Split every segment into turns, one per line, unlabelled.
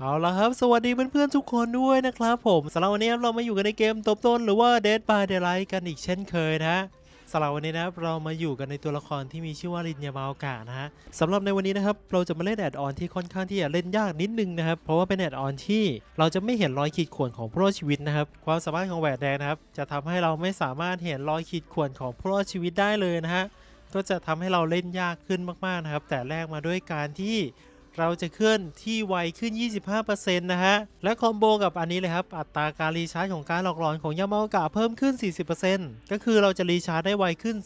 เอาละครับ สวัสดีเพื่อนๆทุกคนด้วยนะครับผมสำหรับวันนี้ครับเรามาอยู่กันในเกมตบต้นหรือว่า Dead by Daylight กันอีกเช่นเคยนะสำหรับวันนี้นะครับเรามาอยู่กันในตัวละครที่มีชื่อว่าลินยามาโอกะนะฮะสำหรับในวันนี้นะครับเราจะมาเล่นแอดออนที่ค่อนข้างที่จะเล่นยากนิดนึงนะครับเพราะว่าเป็นแอดออนที่เราจะไม่เห็นรอยขีดข่วนของผู้รอดชีวิตนะครับความสามารถของแหวนแดงนะครับจะทำให้เราไม่สามารถเห็นรอยขีดข่วนของผู้รอดชีวิตได้เลยนะฮะก็จะทำให้เราเล่นยากขึ้นมากๆนะครับแต่แรกมาด้วยการที่ เราจะเคลื่อนที่ไวขึ้น 25%นะฮะ และคอมโบกับอันนี้เลยครับ อัตราการรีชาร์จของการหลอกหลอนของยามาโอกะเพิ่มขึ้น 40%ก็คือเราจะรีชาร์จได้ไวขึ้น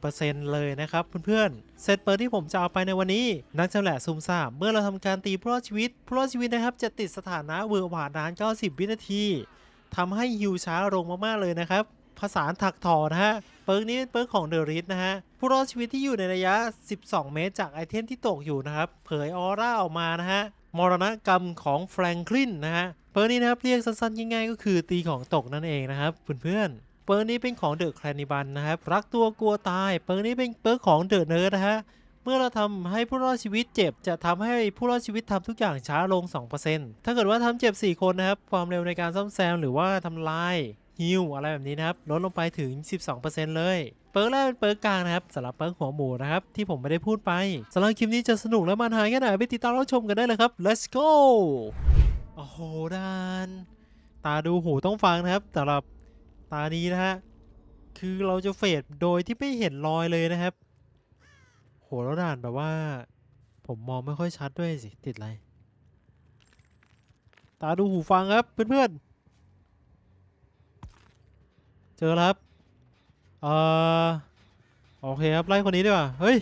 40%เลยนะครับเพื่อนๆ เซตเปิดที่ผมจะเอาไปในวันนี้ นักจำแหละซุ่มซ่ามเมื่อเราทำการตีผู้รอดชีวิตผู้รอดชีวิตนะครับจะติดสถานะเวอร์หวานนาน 90 วินาทีทำให้ฮิวช้าลงมากๆเลยนะครับ ภาษาถักถอนะฮะ เปิร์กนี้เป็นเปิร์กของเดอะริสนะฮะ ผู้รอดชีวิตที่อยู่ในระยะ 12 เมตร จากไอเทมที่ตกอยู่นะครับ เผยออร่าออกมานะฮะ มรณกรรมของแฟรงคลินนะฮะ เปิร์กนี้นะครับเรียกสั้นๆง่ายๆก็คือตีของตกนั่นเองนะครับเพื่อนๆเปิร์กนี้เป็นของเดอะแคลนิบันนะครับ รักตัวกลัวตาย เปิร์กนี้เป็นเปิร์กของเดอะเนิร์ดนะฮะ เมื่อเราทำให้ผู้รอดชีวิตเจ็บ จะทำให้ผู้รอดชีวิตทำทุกอย่างช้าลง 2%ถ้าเกิดว่าทำเจ็บ 4 คนนะครับ ความเร็วในการซ่อมแซมหรือว่าทำลาย ฮิวอะไรแบบนี้นะครับ ลดลงไปถึง 12%เลย เปิร์กแรกเป็นเปิร์กกลางนะครับสำหรับเปิร์กหัวหมูนะครับ ที่ผมไม่ได้พูดไปสำหรับคลิปนี้จะสนุกและมันหายแค่ไหนไปติดตามรับชมกันได้เลยครับ let's go โอ้โหดานตาดูหูต้องฟังนะครับสำหรับตานี้นะฮะคือเราจะเฟดโดยที่ไม่เห็นรอยเลยนะครับ โหแล้วด่านแบบว่า ผมมองไม่ค่อยชัดด้วยสิ ติดอะไร ตาดูหูฟังครับเพื่อนๆ เจอแล้วครับเอ่อโอเคครับไล่คนนี้ดีกว่าเฮ้ย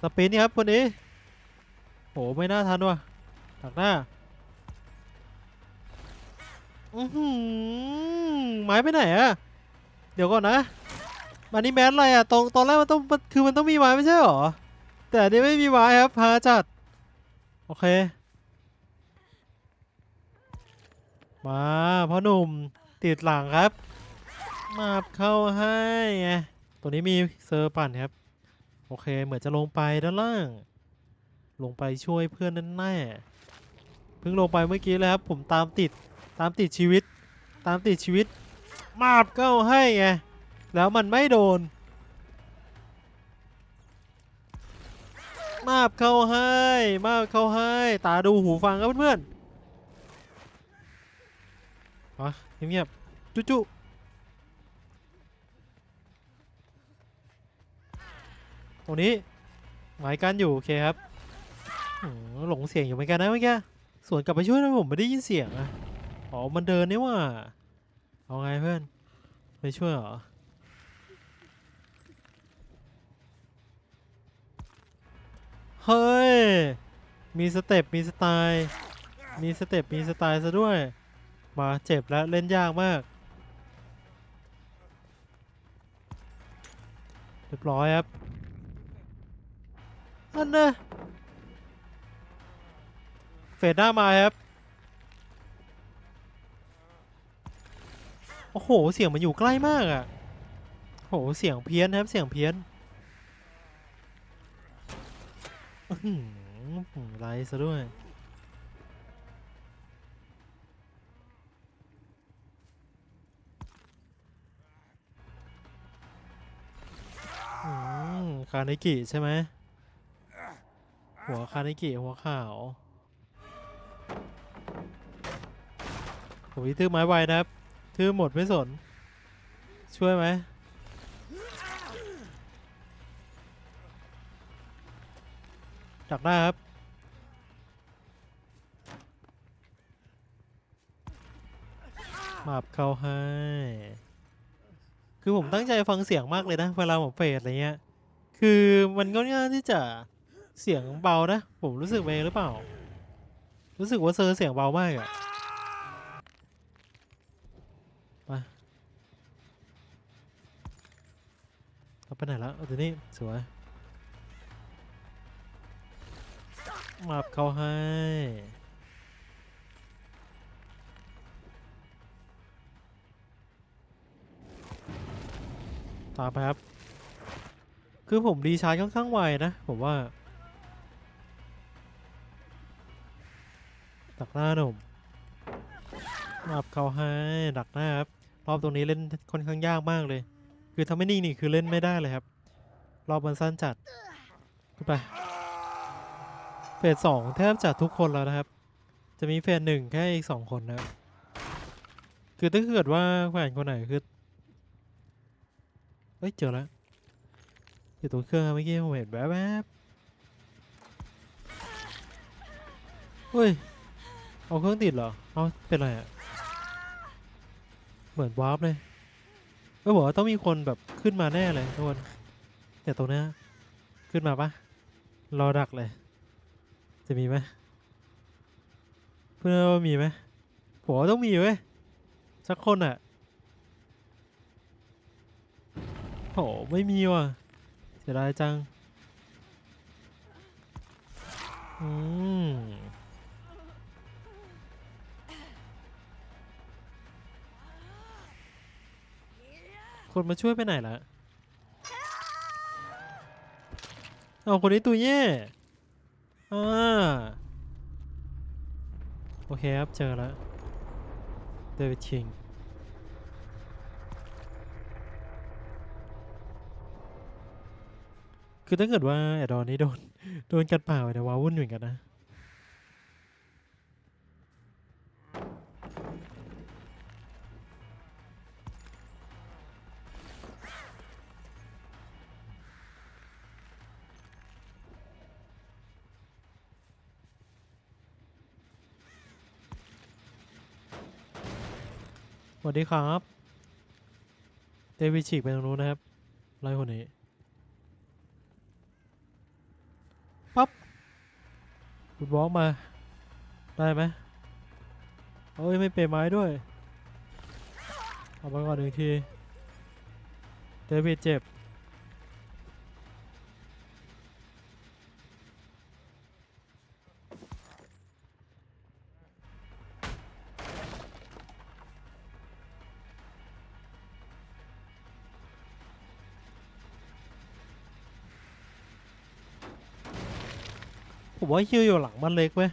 สปินนี่ครับคนนี้โหไม่น่าทันว่ะถักหน้าอือหือไม้ไปไหนอะเดี๋ยวก่อนนะมันนี่แมสอะไรอะตรงตอนแรกมันต้องคือมันต้องมีไม้ไม่ใช่หรอแต่อันนี้ไม่มีไม้ครับพาจัดโอเค มาพ่อหนุ่มติดหลังครับ มาบเข้าให้ไงตัวนี้มีเซอร์ปั่นครับ โอเค เหมือนจะลงไปด้านล่าง ลงไปช่วยเพื่อนนั่นแน่เพิ่งลงไปเมื่อกี้เลยครับ ผมตามติดตามติดชีวิต ตามติดชีวิต มาบเข้าให้ไงแล้วมันไม่โดน มาบเข้าให้ มาบเข้าให้ ตาดูหูฟังครับเพื่อนๆอะเงียบๆจุ๊จุ ตรงนี้หมายกันอยู่โอเคครับหลงเสียงอยู่เหมือนกันนะเมื่อกี้สวนกลับไปช่วยทำไมผมไม่ได้ยินเสียงอะอ๋อมันเดินนี่ว่าเอาไงเพื่อนไปช่วยเหรอเฮ้ย มีสเต็ปมีสไตล์มีสเต็ปมีสไตล์ซะด้วย มาเจ็บแล้วเล่นยากมากเรียบร้อยครับ อันนะเฟดหน้ามาครับ โอ้โห เสียงมันอยู่ใกล้มากอะ่ะโอ้โหเสียงเพี้ยนครับ เสียงเพี้ยนไลฟ์ซะด้วยคานิกิใช่ไหม หัวคานิกิหัวขาวผมวิทือไม้ไวนะครับทือหมดไม่สน ช่วยไหมดักหน้ครับมาบเข้าให้ คือผมตั้งใจฟังเสียงมากเลยนะ เวลาผมเฟดอะไรเงี้ย คือมันก็ง่ายที่จะ เสียงเบานะ ผมรู้สึกเองหรือเปล่า รู้สึกว่าเซอร์เสียงเบามากอะมาเอาไปไหนแล้วเอาตัวนี้สวยมาบเขาให้ตามไปครับ คือผมรีชาร์จค่อนข้างไวนะ ผมว่า ดักหน้าหนุ่มอับเขาให้ดักหน้าครับรอบตรงนี้เล่นค่อนข้างยากมากเลย คือถ้าไม่นิ่งนี่คือเล่นไม่ได้เลยครับ รอบมันสั้นจัดขึ้นไปเฟสสองแทบจะทุกคนแล้วนะครับ จะมีเฟสหนึ่งแค่อีกสองคนนะครับคือถ้าเกิดว่าแขวนคนไหนคือเฮ้ยเจอแล้วอยู่ตรงเครื่องเมื่อกี้ผมเห็นแวบๆเฮ้ย เอาเครื่องติดเหรอ เอาเป็นไรอะเหมือนวาร์ปเลยก็บอกว่าต้องมีคนแบบขึ้นมาแน่เลยทุกคนแต่ตรงนี้ขึ้นมาปะรอดักเลย จะมีไหมเพื่อนว่ามีไหมผมว่าต้องมีเว้ยสักคนอะโหไม่มีว่ะเสียดายจัง อืม คนมาช่วยไปไหนละเอาคนนี้ตัวแย่อ่าโอเคครับ เจอแล้วเดวิดชิงคือถ้าเกิดว่าแอดดอนนี้โดน โดนกัดเปล่าเดี๋ยวว้าวุ่นเหมือนกันนะ วัสดีครับ เดวิดฉีกไปตรงนู้นนะครับไล่คนนี้ปั๊บคุณบล็อกมา ได้ไหมเอ้ย ไม่เปย์ไม้ด้วย เอาไปก่อนหนึ่งที เดวิดเจ็บ ว่าฮิวอยู่หลังบ้านเล็กเว้ย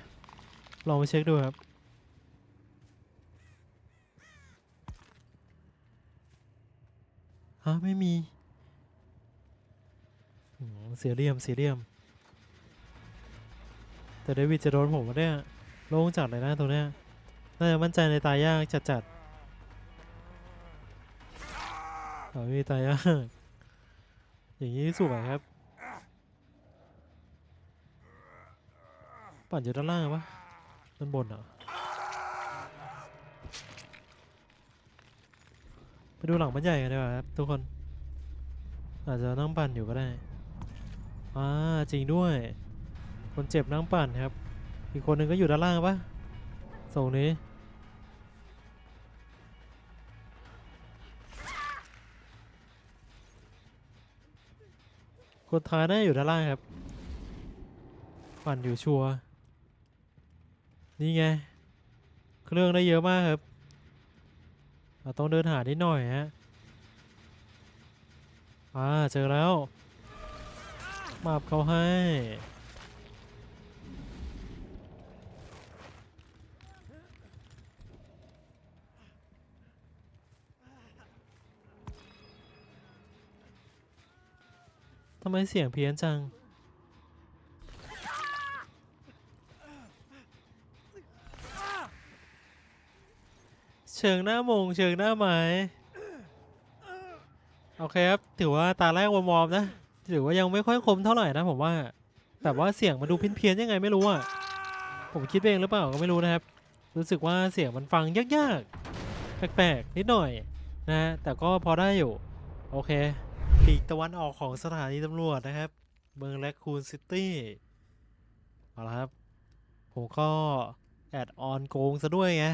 ลองไปเช็คดูครับ ฮะ ไม่มีเสียเหลี่ยมเสียเหลี่ยม แต่เดวิดจะโดนผมมาเนี่ยโล่งจัดเลยนะตรงเนี้ย น่าจะมั่นใจในตายยากจัดจัดเอาไม่มีตายยาก อย่างนี้สวยครับ ปั่นอยู่ด้านล่างปะด้านบนเหรอไปดูหลังบ้านใหญ่กันดีกว่าครับทุกคน อาจจะนั่งปั่นอยู่ก็ได้อ่าจริงด้วย คนเจ็บนั่งปั่นครับ อีกคนหนึ่งก็อยู่ด้านล่างปะส่งนี้คนท้ายน่าจะอยู่ด้านล่างครับ ปั่นอยู่ชัวร์ นี่ไง เครื่องได้เยอะมากครับ เราต้องเดินหานิดหน่อยฮะ อ่า เจอแล้ว มาบเขาให้ ทำไมเสียงเพี้ยนจัง เชิงหน้ามงเชิงหน้าไม้โอเคครับ ถือว่าตาแรกวอร์มๆนะ ถือว่ายังไม่ค่อยคมเท่าไหร่นะผมว่า แต่ว่าเสียงมันดูเพี้ยนๆยังไงไม่รู้อะ ผมคิดเองหรือเปล่าก็ไม่รู้นะครับ รู้สึกว่าเสียงมันฟังยากๆ แปลกๆ นิดหน่อยนะฮะแต่ก็พอได้อยู่ โอเคปีกตะวันออกของสถานีตำรวจนะครับ เมืองแลคคูนซิตี้เอาละครับ ผมก็แอดออนโกงซะด้วยไง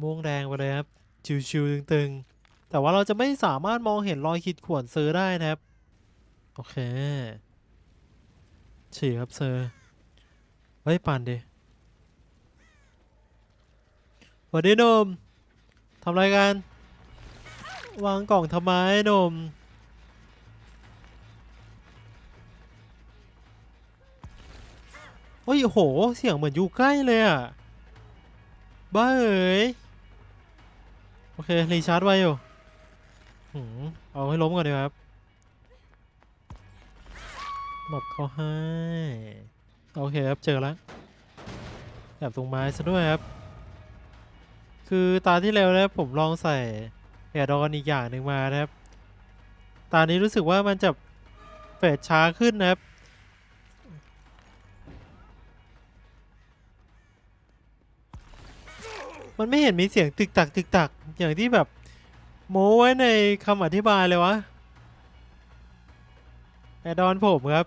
ม่วงแดงไปเลยครับ ชิวๆตึงๆ แต่ว่าเราจะไม่สามารถมองเห็นรอยขีดข่วนเซอร์ได้นะครับ โอเคฉีกครับเซอร์เฮ้ยปั่นดิสวัสดีนมทำไรกัน วางกล่องทำไมนมโอ้ยโห เสียงเหมือนอยู่ใกล้เลยอะ บ้าเอ๋ย โอเค รีชาร์จไว้อยู่หืมเอาให้ล้มก่อนดีครับหมอบเขาให้ โอเคครับ เจอแล้วแอบตรงไม้ซะด้วยครับ คือตาที่แล้วนะผมลองใส่แอร์ดอนอีกอย่างหนึ่งมานะครับ ตานี้รู้สึกว่ามันจะเฟดช้าขึ้นนะครับ มันไม่เห็นมีเสียงตึกตักตึกตัก อย่างที่แบบ โม้ไว้ในคำอธิบายเลยวะแอดอนผมครับ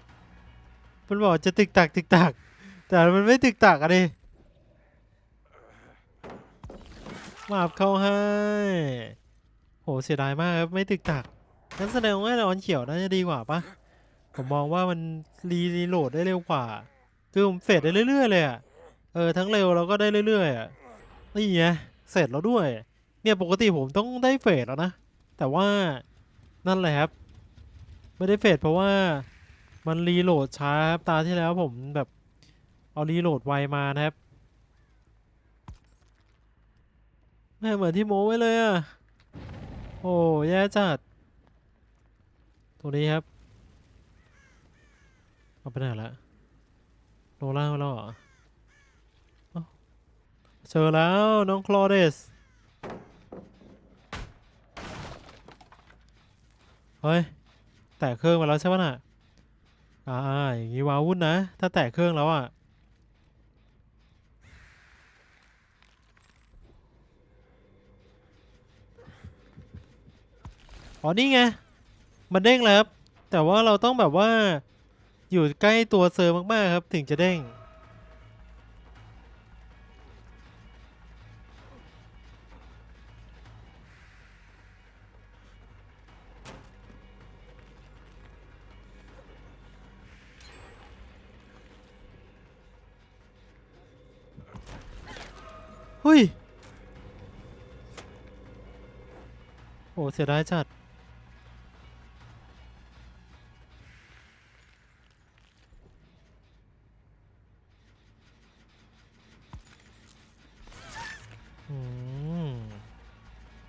มันบอกจะตึกตักตึกตัก แต่มันไม่ตึกตักอะดิมาบเข้าให้ โหเสียดายมากครับไม่ตึกตักงั้นแสดงว่าแออนเขียวน่าจะดีกว่าปะผมมองว่ามันรีรีโหลดได้เร็วกว่า คือผมเฟดได้เรื่อยๆเลยอะเออทั้งเร็วแล้วก็ได้เรื่อยๆอะ นี่ไงเสร็จแล้วด้วย เนี่ยปกติผมต้องได้เฟดแล้วนะ แต่ว่านั่นแหละครับ ไม่ได้เฟดเพราะว่ามันรีโหลดช้าครับตาที่แล้วผมแบบเอารีโหลดไวมานะครับแม่เหมือนที่โมไว้เลยอะโอ้แย่จัด ตัวนี้ครับ เอาไปไหนละโลล่าแล้วเหรอ เจอแล้วน้องคลอเดส เฮ้ย แตะเครื่องมาแล้วใช่ปะน่ะ อ่าอย่างงี้ว้าวุ่นนะ ถ้าแตะเครื่องแล้วอะ อ๋อ นี่ไง มันเด้งแล้วครับ แต่ว่าเราต้องแบบว่า อยู่ใกล้ตัวเซอร์มาก ๆ ครับ ถึงจะเด้ง ฮ้ย โอ้เสียดายจัด อืม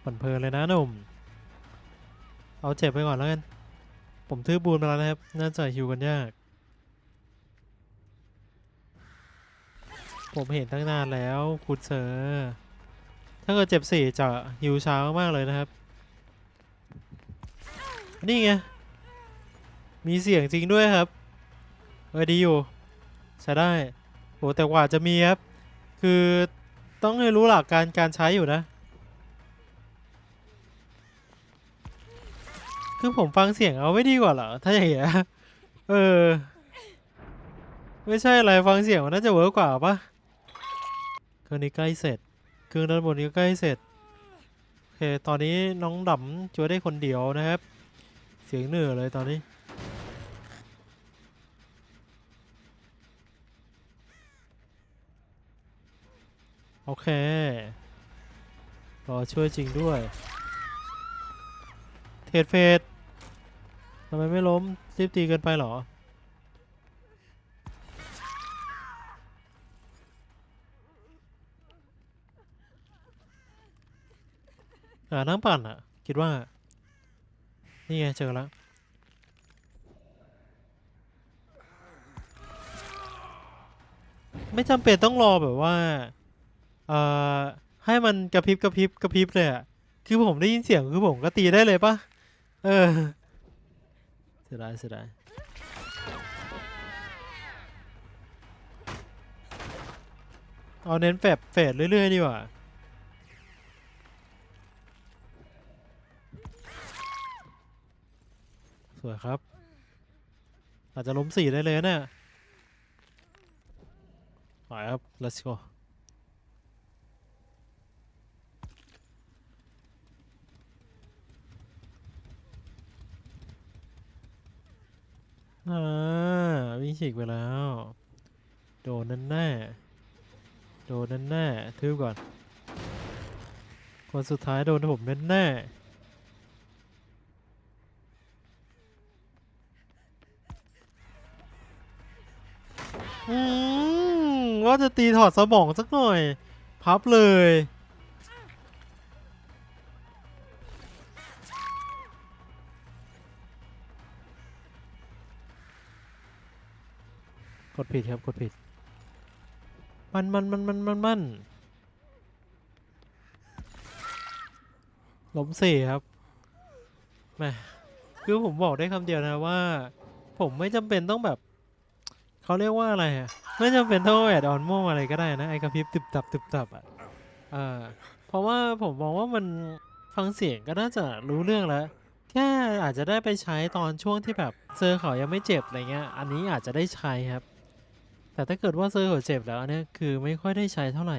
ปั่นเพลินเลยนะหนุ่ม เอาเจ็บไปก่อนแล้วกัน ผมทื่อบูนมาแล้วนะครับ น่าจะฮิวกันยาก ผมเห็นตั้งนานแล้วคุณเซอร์ถ้าเกิดเจ็บสี่จะฮิวเช้ามากเลยนะครับ นี่ไง มีเสียงจริงด้วยครับ เออดีอยู่ ใช้ได้โหแต่กว่าจะมีครับ คือต้องให้รู้หลักการการใช้อยู่นะ คือผมฟังเสียงเอาไม่ดีกว่าเหรอ ถ้าอย่างเงี้ยเออ ไม่ใช่อะไรฟังเสียงมันน่าจะเวิร์กกว่าปะ รื่องนี้ใกล้เสร็จ เครื่องด้านบนนี้ก็ใกล้เสร็จ โอเค ตอนนี้น้องดำช่วยได้คนเดียวนะครับ เสียงเหนื่อยเลยตอนนี้ โอเค รอช่วยจริงด้วย เทรดเฟสทำไมไม่ล้มรีบตีเกินไปหรอ อ่านั่งปั่นอะคิดว่า นี่ไงเจอแล้วไม่จำเป็นต้องรอแบบว่า เอ่อ ให้มันกระพริบกระพริบกระพริบเลยอะคือผมได้ยินเสียงคือผมก็ตีได้เลยปะเออ เสียดายเสียดายเอาเน้นแฟบเฟดเรื่อย ๆ ดีกว่า สวยครับ อาจจะล้มสี่ได้เลยนะเนี่ยไปครับ let's go อ่าวิ่งฉีกไปแล้ว โดนนั่นแน่ โดนนั่นแน่ทืบก่อน คนสุดท้ายโดนผมแน่แน่ ว่าจะตีถอดสมองสักหน่อย พับเลย กดผิดครับ กดผิด มันมันมันมันมันมันล้มเสี่ครับแม่คือผมบอกได้คำเดียวนะว่า ผมไม่จำเป็นต้องแบบ เขาเรียกว่าอะไรอะไม่จำเป็นต้องแอดออนโมอะไรก็ได้นะไอ้กระพริบตึบตับตึบตับอะเออเพราะว่าผมมองว่ามันฟังเสียงก็น่าจะรู้เรื่องแล้วแค่อาจจะได้ไปใช้ตอนช่วงที่แบบเซอร์เขายังไม่เจ็บอะไรเงี้ย อันนี้อาจจะได้ใช้ครับ แต่ถ้าเกิดว่าเซอร์เขาเจ็บแล้วอันเนี้ยคือไม่ค่อยได้ใช้เท่าไหร่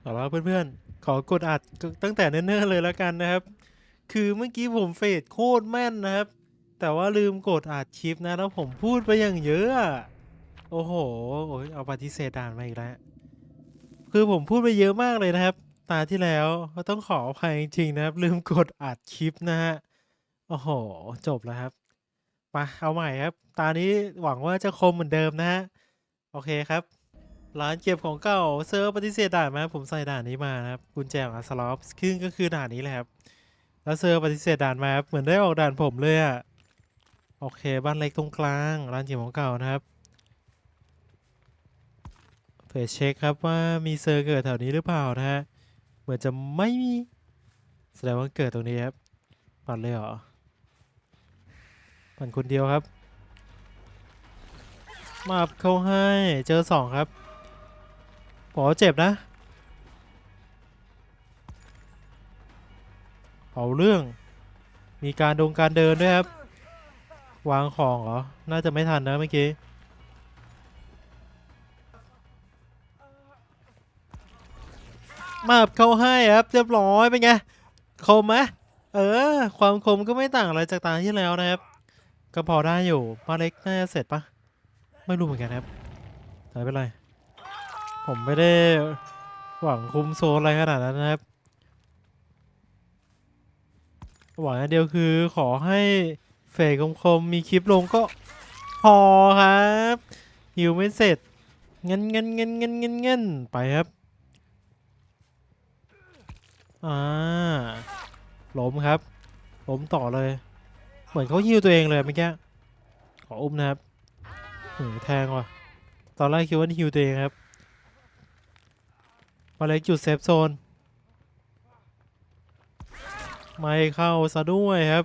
เอาละเพื่อนๆ ขอกดอัดตั้งแต่เนิ่นๆเลยแล้วกันนะครับ คือเมื่อกี้ผมเฟดโคตรแม่นนะครับ แต่ว่าลืมกดอัดคลิปนะแล้วผมพูดไปอย่างเยอะ โอ้โห เอาปฏิเสธด่านมาอีกแล้ว คือผมพูดไปเยอะมากเลยนะครับ ตาที่แล้วก็ต้องขออภัยจริงๆนะครับ ลืมกดอัดคลิปนะฮะ โอ้โห จบแล้วครับ มาเอาใหม่ครับ ตานี้หวังว่าจะคมเหมือนเดิมนะฮะ โอเคครับ ร้านเก็บของเก่าเซิร์ฟปฏิเสธด่านมาผมใส่ด่านนี้มานะครับ กุญแจของอาสลอฟซึ่งก็คือด่านนี้แหละครับ แล้วเซิร์ฟปฏิเสธด่านมาครับ เหมือนได้ออกด่านผมเลยอะโอเค บ้านเล็กตรงกลาง ร้านเก็บของเก่านะครับ ผื่อเช็คครับว่ามีเซอร์เกิดแถวนี้หรือเปล่านะฮะ เหมือนจะไม่มี แสดงว่าเกิดตรงนี้ครับ ปั่นเลยเหรอ ปั่นคนเดียวครับ มาบเข้าให้เจอสองครับผมว่าเจ็บนะ เอาเรื่อง มีการดงการเดินด้วยครับ วางของเหรอ น่าจะไม่ทันนะเมื่อกี้ มาบเข้าให้ครับ เรียบร้อยเป็นไงคมไหมเออ ความคมก็ไม่ต่างอะไรจากตาที่แล้วนะครับ ก็พอได้อยู่มาเล็กน่าจะเสร็จปะไม่รู้เหมือนกันครับแต่ไม่เป็นไร ผมไม่ได้หวังคุมโซนอะไรขนาดนั้นนะครับ หวังอันเดียวคือขอให้เฟกคมๆมีคลิปลงก็พอครับ หิวไม่เสร็จเงินเงินเงินเงินเงินเงินไปครับ อ่าล้มครับ ล้มต่อเลย เหมือนเขาฮิวตัวเองเลยเมื่อกี้ขออุ้มนะครับหือแทงว่ะ ตอนแรกคิดว่าฮิวตัวเองครับ มาเล็กจุดเซฟโซน ไม่เข้าซะด้วยครับ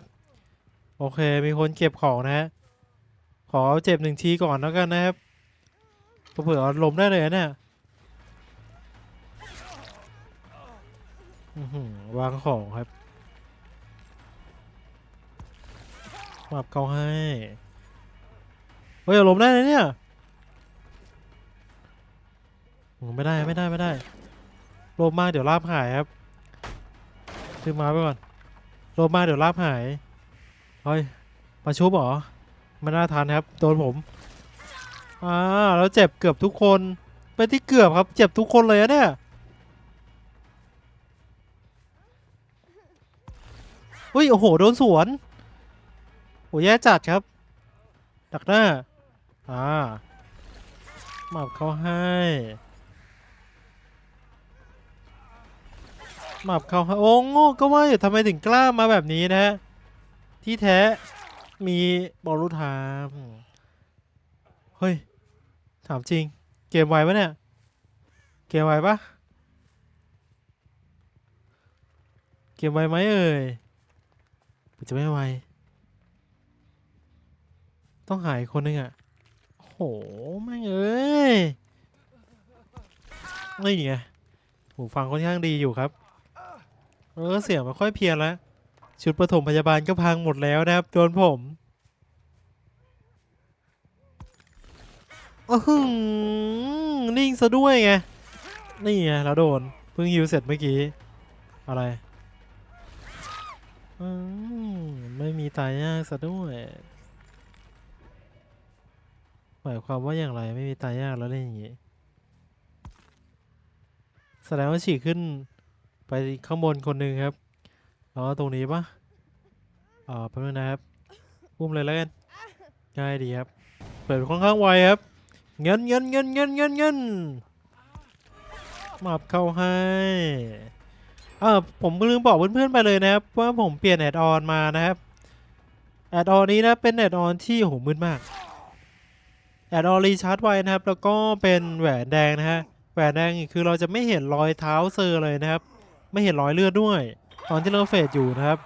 โอเค มีคนเก็บของนะฮะ ขอเจ็บหนึ่งทีก่อนแล้วกันนะครับ เผื่อลมได้เลยนะเนี่ย อื้อหือวางของครับมับเขาให้ เฮ้ยเอาล้มได้เลยเนี่ยอืมไม่ได้ไม่ได้ไม่ได้ลมมากเดี๋ยวลาบหายครับ ซื้อมาไปก่อนลมมากเดี๋ยวลาบหาย เฮ้ย มาชุบเหรอไม่น่าทันครับ โดนผม อ่า แล้วเจ็บเกือบทุกคนไม่ที่เกือบครับ เจ็บทุกคนเลยอะเนี่ย เฮ้ย โอ้โห โดนสวน โห แย่จัดครับ ดักหน้า อ่าหมับเขาให้หมับเขาให้โอ้โง่ก็ว่าอยู่ทำไมถึงกล้ามาแบบนี้นะฮะ ที่แท้มีบอลลูทามเฮ้ย ถามจริง เกมไวปะเนี่ย เกมไวปะเกมไวไหมเอ่ย หรือจะไม่ไว ต้องหายคนหนึงอะ โหแม่งเอ้ย นี่ไงหูฟังค่อนข้างดีอยู่ครับ เออเสียงม่ค่อยเพี้ยนแล้ว ชุดปฐมพยาบาลก็พังหมดแล้วนะครับโดนผมอื้อนิ่งซะด้วยไง นี่ไงแล้วโดน เพิ่งฮิวเสร็จเมื่อกี้ อะไรอืม มีตายยากซะด้วยหมายความว่าอย่างไรไม่มีตายยากแล้วเล่นอย่างงี้แสดงว่าฉีกขึ้นไปข้างบนคนหนึ่งครับแล้วตรงนี้ปะอ่าแป๊บนึงนะครับอุ้มเลยแล้วกันง่ายดีครับ เปิดค่อนข้างไวครับ เงินเงินเงินเงินเงินเงินมับเข้าให้เออผมลืมบอกเพื่อนๆไปเลยนะครับ ว่าผมเปลี่ยนแอดออนมานะครับ แอดออนนี้นะเป็นแอดออนที่โหมืดมากแอดออนรีชาร์จไวนะครับ แล้วก็เป็นแหวนแดงนะฮะแหวนแดงคือเราจะไม่เห็นรอยเท้าเซอร์เลยนะครับ ไม่เห็นรอยเลือดด้วย ตอนที่เราเฟดอยู่นะครับ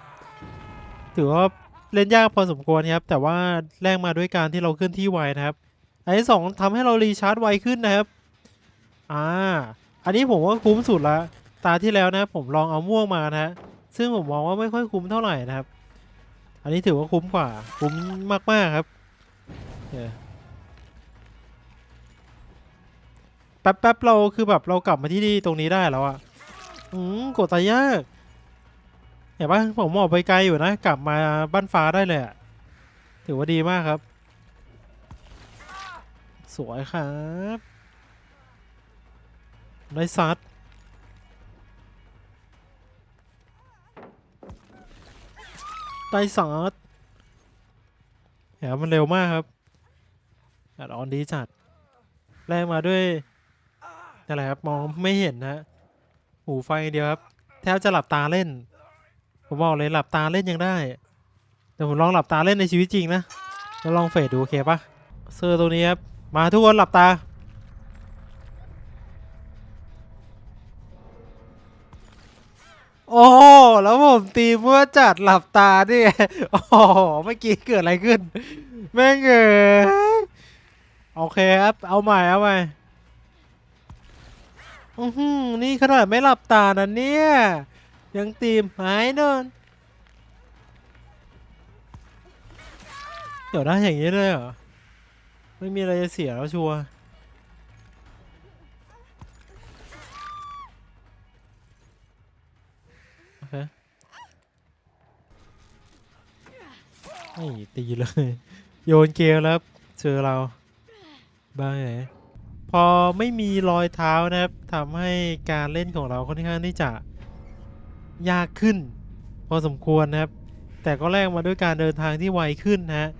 ถือว่าเล่นยากพอสมควรครับ แต่ว่าแลกมาด้วยการที่เราเคลื่อนที่ไวนะครับอันที่สองทำให้เรารีชาร์จไวขึ้นนะครับอ่าอันนี้ผมว่าคุ้มสุดละตาที่แล้วนะผมลองเอาม่วงมานะฮะซึ่งผมมองว่าไม่ค่อยคุ้มเท่าไหร่นะครับ อันนี้ถือว่าคุ้มกว่า คุ้มมาก ๆ ครับโอเคแป๊บๆเราคือแบบเรากลับมาที่นี่ตรงนี้ได้แล้วอะอืมกดตายยากเห็นปะผมออกไปไกลอยู่นะ กลับมาบ้านฟ้าได้เลยอะถือว่าดีมากครับ สวยครับได้ซัด ได้ซอสแหมมันเร็วมากครับอัดออนดีจัด แรกมาด้วยอะไรครับ มองไม่เห็นนะหูไฟเดียวครับ แทบจะหลับตาเล่น ผมบอกเลยหลับตาเล่นยังได้ แต่ผมลองหลับตาเล่นในชีวิตจริงนะ แล้วลองเฟดดูโอเคปะเซอร์ตัวนี้ครับ มาทุกคนหลับตา โอ้แล้วผมตีเมื่อจัดหลับตานี่โอ้โหเมื่อกี้เกิดอะไรขึ้น แม่งเอ๋ยโอเคครับ เอาใหม่ เอาใหม่อือหือนี่ขนาดไม่หลับตานะเนี่ย ยังตีมหายเนินเดี๋ยวนะอย่างนี้เลยเหรอ ไม่มีอะไรจะเสียแล้วชัวร์ เคไม่ตีเลย โยนเกมแล้วเจอเราบ้าไงพอไม่มีรอยเท้านะครับทำให้การเล่นของเราค่อนข้างที่จะยากขึ้น พอสมควรนะครับ แต่ก็แลกมาด้วยการเดินทางที่ไวขึ้นนะฮะ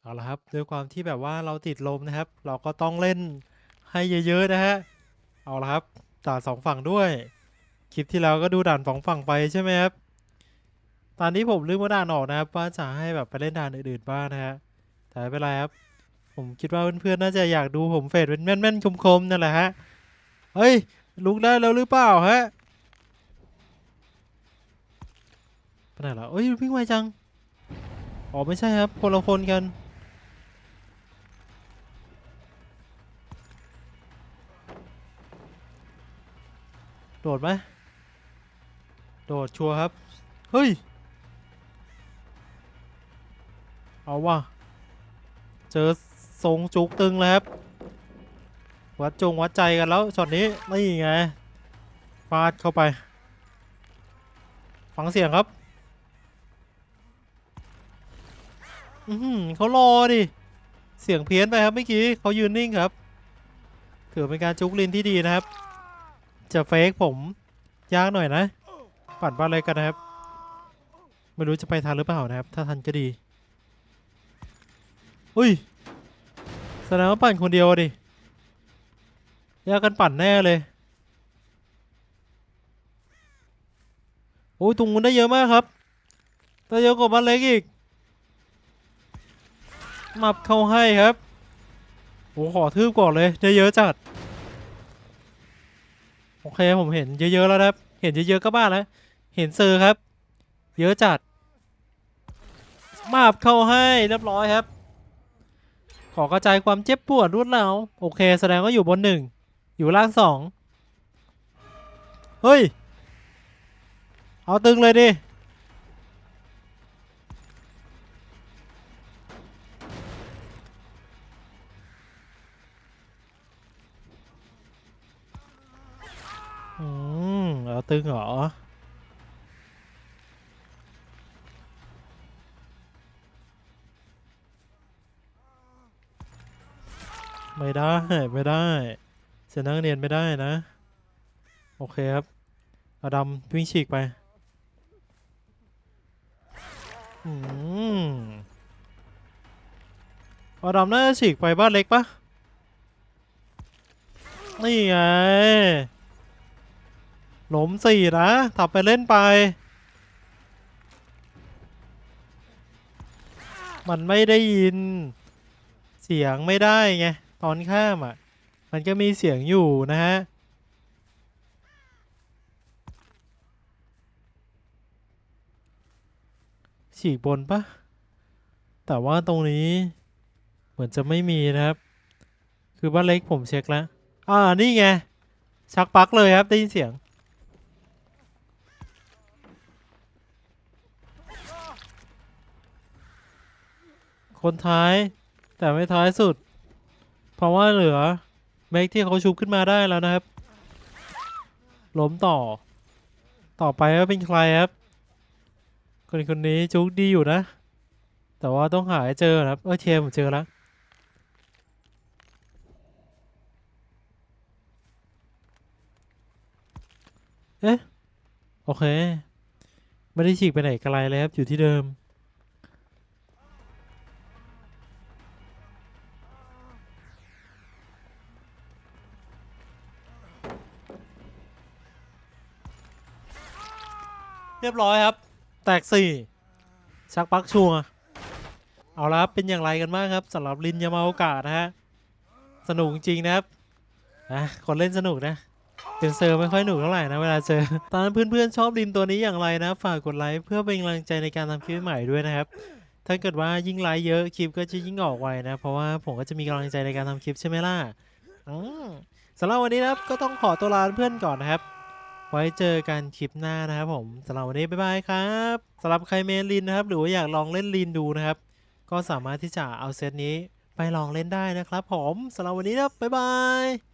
เอาละครับด้วยความที่แบบว่าเราติดลมนะครับ เราก็ต้องเล่นให้เยอะๆนะฮะเอาละครับด่าสองฝั่งด้วย คลิปที่แล้วก็ดูด่านสองฝั่งไปใช่ไหมครับ ตอนนี้ผมลืมว่าด่านออกนะครับ ว่าจะให้แบบไปเล่นด่านอื่นๆบ้างนะฮะ แต่ไม่เป็นไรครับ ผมคิดว่าเพื่อนๆน่าจะอยากดูผมเฟดเป็นแม่นๆคมๆนั่นแหละฮะ เฮ้ย ลุกได้แล้วหรือเปล่าฮะไปไหนแล้วเอ้ยวิ่งไวจัง อ๋อไม่ใช่ครับคนละคนกันโดดไหม โดดชัวร์ครับ เฮ้ย เอาว่ะ เจอทรงจุกตึงแล้วครับ วัดจงวัดใจกันแล้วช็อตนี้ นี่ไง ฟาดเข้าไป ฟังเสียงครับ อือหือเขารอดิ เสียงเพี้ยนไปครับเมื่อกี้เขายืนนิ่งครับ ถือเป็นการจุกลินที่ดีนะครับ จะเฟกผมยากหน่อยนะ ปั่นบ้านเลยกันนะครับ ไม่รู้จะไปทันหรือเปล่านะครับ ถ้าทันก็ดี อุ้ยแสดงว่าปั่นคนเดียวดิยากันปั่นแน่เลยโอ้ยตรงนู้นได้เยอะมากครับได้เยอะกว่าบ้านเล็กอีกมับเข้าให้ครับโอ้ขอทืบก่อนเลยได้เยอะจัด โอเคผมเห็นเยอะๆแล้วครับ เห็นเยอะๆก็บ้าแล้ว เห็นเซอร์ครับ เยอะจัด มาบเข้าให้เรียบร้อยครับ ขอกระจายความเจ็บปวดรวดเร็วโอเค แสดงว่าอยู่บนหนึ่งอยู่ล่างสองเฮ้ย เอาตึงเลยดิอืมเอาตึงเหรอ ไม่ได้ไม่ได้เสียนักเรียนไม่ได้นะ โอเคครับอาดำวิ่งฉีกไปอืมอาดำน่าฉีกไปบ้านเล็กปะนี่ไงหลมสี่นะถับไปเล่นไป มันไม่ได้ยิน เสียงไม่ได้ไง ตอนข้ามอะ มันก็มีเสียงอยู่นะฮะฉีกบนปะแต่ว่าตรงนี้เหมือนจะไม่มีนะครับ คือบ้านเล็กผมเช็คแล้วอ่านี่ไง ชักปลั๊กเลยครับได้ยินเสียง คนท้ายแต่ไม่ท้ายสุด เพราะว่าเหลือเมกที่เขาชุบขึ้นมาได้แล้วนะครับ ล้มต่อ ต่อไปก็เป็นใครครับ คนคนนี้จุกดีอยู่นะ แต่ว่าต้องหาให้เจอนะครับ เออเชมผมเจอแล้วเอ๊ะ โอเค ไม่ได้ฉีกไปไหนไกลเลยครับ อยู่ที่เดิม เรียบร้อยครับ แตกสี่ชักปักชัวเอาละครับเป็นอย่างไรกันบ้างครับสำหรับลินยามาโอกะนะฮะสนุกจริงนะครับอะคนเล่นสนุกนะเป็นเซอร์ไม่ค่อยหนุกเท่าไหร่นะเวลาเจอตอนนั้นเพื่อนๆชอบลินตัวนี้อย่างไรนะ ฝากกดไลค์เพื่อเป็นกำลังใจในการทำคลิปใหม่ด้วยนะครับ ถ้าเกิดว่ายิ่งไลค์เยอะคลิปก็จะยิ่งออกไวนะ เพราะว่าผมก็จะมีกำลังใจในการทำคลิปใช่ไหมล่ะสำหรับวันนี้นะครับก็ต้องขอตัวลาเพื่อนก่อนนะครับ ไว้เจอกันคลิปหน้านะครับผมสำหรับวันนี้บ๊ายบายครับสำหรับใครเมนลินนะครับ หรือว่าอยากลองเล่นลินดูนะครับ ก็สามารถที่จะเอาเซตนี้ไปลองเล่นได้นะครับผมสำหรับวันนี้นะบ๊ายบาย